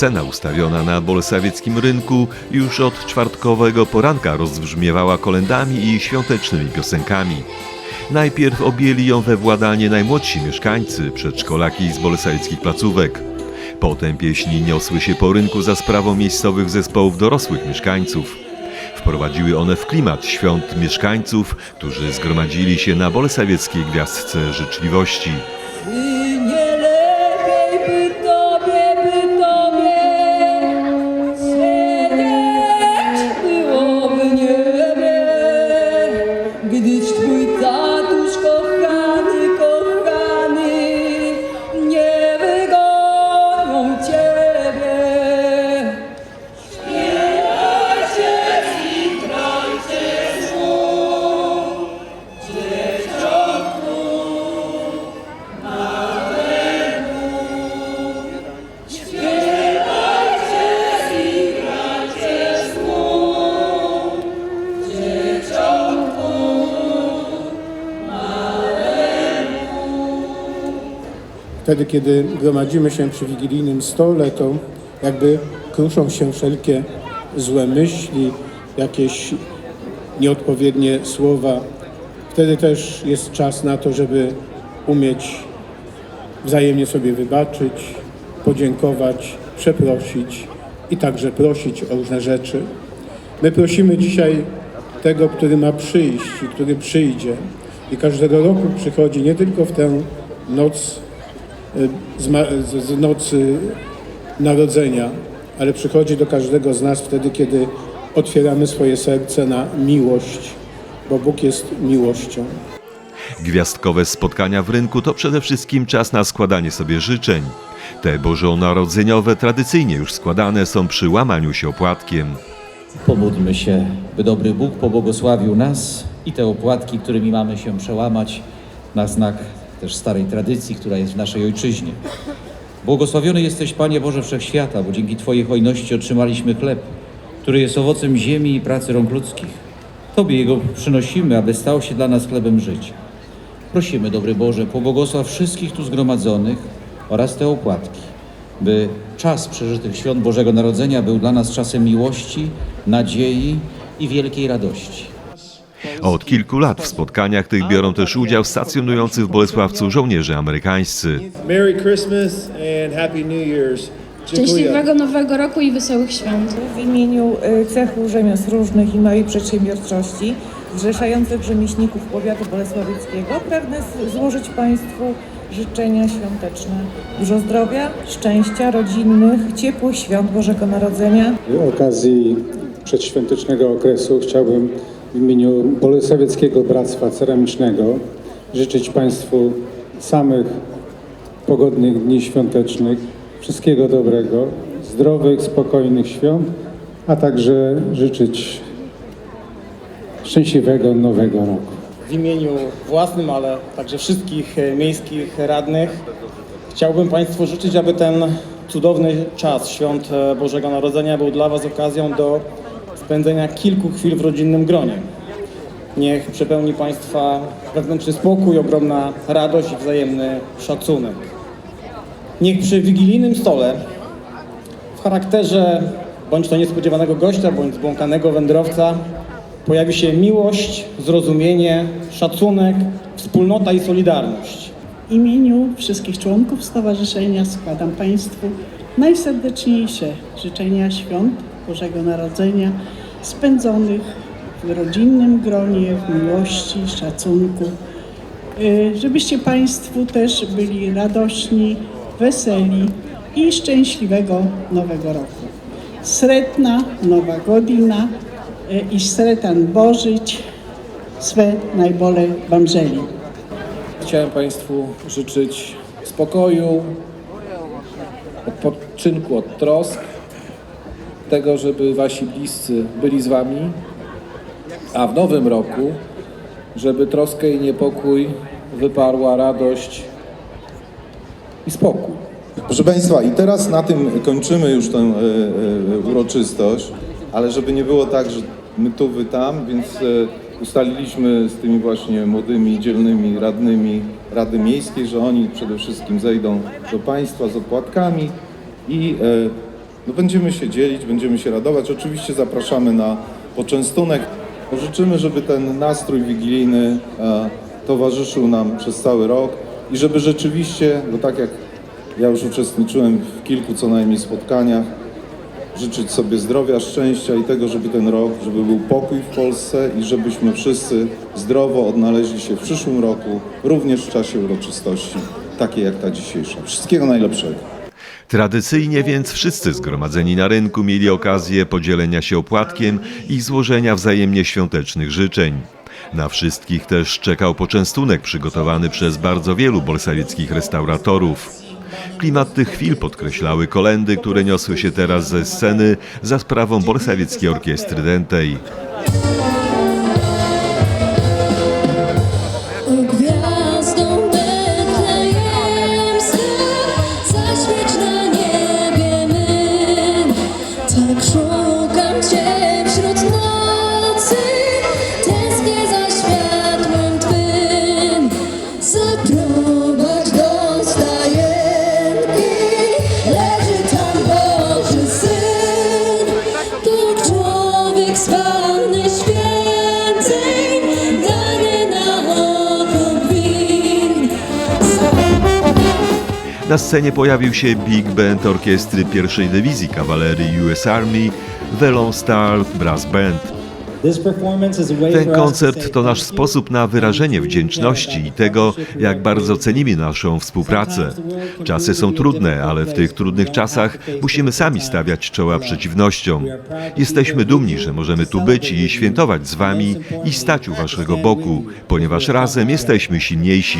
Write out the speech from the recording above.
Scena ustawiona na bolsawieckim rynku już od czwartkowego poranka rozbrzmiewała kolendami i świątecznymi piosenkami. Najpierw objęli ją we władanie najmłodsi mieszkańcy, przedszkolaki z bolesawieckich placówek. Potem pieśni niosły się po rynku za sprawą miejscowych zespołów dorosłych mieszkańców. Wprowadziły one w klimat świąt mieszkańców, którzy zgromadzili się na bolesawieckiej gwiazdce życzliwości. Wtedy, kiedy gromadzimy się przy wigilijnym stole, to jakby kruszą się wszelkie złe myśli, jakieś nieodpowiednie słowa. Wtedy też jest czas na to, żeby umieć wzajemnie sobie wybaczyć, podziękować, przeprosić i także prosić o różne rzeczy. My prosimy dzisiaj tego, który ma przyjść i który przyjdzie. I każdego roku przychodzi nie tylko w tę noc z, ma- z, z nocy narodzenia, ale przychodzi do każdego z nas wtedy, kiedy otwieramy swoje serce na miłość, bo Bóg jest miłością. Gwiazdkowe spotkania w rynku to przede wszystkim czas na składanie sobie życzeń. Te bożonarodzeniowe tradycyjnie już składane są przy łamaniu się opłatkiem. Pomódlmy się, by dobry Bóg pobłogosławił nas i te opłatki, którymi mamy się przełamać na znak też starej tradycji, która jest w naszej ojczyźnie. Błogosławiony jesteś, Panie Boże Wszechświata, bo dzięki Twojej hojności otrzymaliśmy chleb, który jest owocem ziemi i pracy rąk ludzkich. Tobie Jego przynosimy, aby stał się dla nas chlebem życia. Prosimy, dobry Boże, pobłogosław wszystkich tu zgromadzonych oraz te opłatki, by czas przeżytych świąt Bożego Narodzenia był dla nas czasem miłości, nadziei i wielkiej radości. Od kilku lat w spotkaniach tych biorą też udział stacjonujący w Bolesławcu żołnierze amerykańscy. Merry Christmas and Happy New Year's. Szczęśliwego Nowego Roku i wesołych świąt. W imieniu y, cechu rzemiosł różnych i małej przedsiębiorczości zrzeszających rzemieślników powiatu bolesławieckiego pragnę złożyć Państwu życzenia świąteczne. Dużo zdrowia, szczęścia, rodzinnych, ciepłych świąt Bożego Narodzenia. Z okazji przedświątecznego okresu chciałbym w imieniu Bolesławieckiego Bractwa Ceramicznego życzyć Państwu samych pogodnych dni świątecznych, wszystkiego dobrego, zdrowych, spokojnych świąt, a także życzyć szczęśliwego nowego roku. W imieniu własnym, ale także wszystkich e, miejskich radnych chciałbym Państwu życzyć, aby ten cudowny czas świąt e, Bożego Narodzenia był dla Was okazją do spędzenia kilku chwil w rodzinnym gronie. Niech przepełni Państwa wewnętrzny spokój, ogromna radość i wzajemny szacunek. Niech przy wigilijnym stole w charakterze bądź to niespodziewanego gościa, bądź zbłąkanego wędrowca pojawi się miłość, zrozumienie, szacunek, wspólnota i solidarność. W imieniu wszystkich członków stowarzyszenia składam Państwu najserdeczniejsze życzenia świąt Bożego Narodzenia spędzonych w rodzinnym gronie, w miłości, szacunku. Y, Żebyście Państwu też byli radośni, weseli i szczęśliwego Nowego Roku. Sretna Nowa Godzina y, i sretan Bożyć, swe najbole Wam żeli. Chciałem Państwu życzyć spokoju, odpoczynku od trosk, tego, żeby Wasi bliscy byli z Wami, a w nowym roku, żeby troskę i niepokój wyparła radość i spokój. Proszę Państwa, i teraz na tym kończymy już tę e, e, uroczystość, ale żeby nie było tak, że my tu, wy tam, więc e, ustaliliśmy z tymi właśnie młodymi, dzielnymi radnymi Rady Miejskiej, że oni przede wszystkim zejdą do Państwa z opłatkami i e, no będziemy się dzielić, będziemy się radować. Oczywiście zapraszamy na poczęstunek. Życzymy, żeby ten nastrój wigilijny e, towarzyszył nam przez cały rok i żeby rzeczywiście, bo tak jak ja już uczestniczyłem w kilku co najmniej spotkaniach, życzyć sobie zdrowia, szczęścia i tego, żeby ten rok, żeby był pokój w Polsce i żebyśmy wszyscy zdrowo odnaleźli się w przyszłym roku, również w czasie uroczystości, takiej jak ta dzisiejsza. Wszystkiego najlepszego. Tradycyjnie więc wszyscy zgromadzeni na rynku mieli okazję podzielenia się opłatkiem i złożenia wzajemnie świątecznych życzeń. Na wszystkich też czekał poczęstunek przygotowany przez bardzo wielu bolsawieckich restauratorów. Klimat tych chwil podkreślały kolendy, które niosły się teraz ze sceny za sprawą Bolsawieckiej Orkiestry Dętej. Na scenie pojawił się Big Band orkiestry pierwszej dywizji kawalerii US Army, The Lone Star Brass Band. Ten koncert to nasz sposób na wyrażenie wdzięczności i tego, jak bardzo cenimy naszą współpracę. Czasy są trudne, ale w tych trudnych czasach musimy sami stawiać czoła przeciwnościom. Jesteśmy dumni, że możemy tu być i świętować z Wami i stać u Waszego boku, ponieważ razem jesteśmy silniejsi.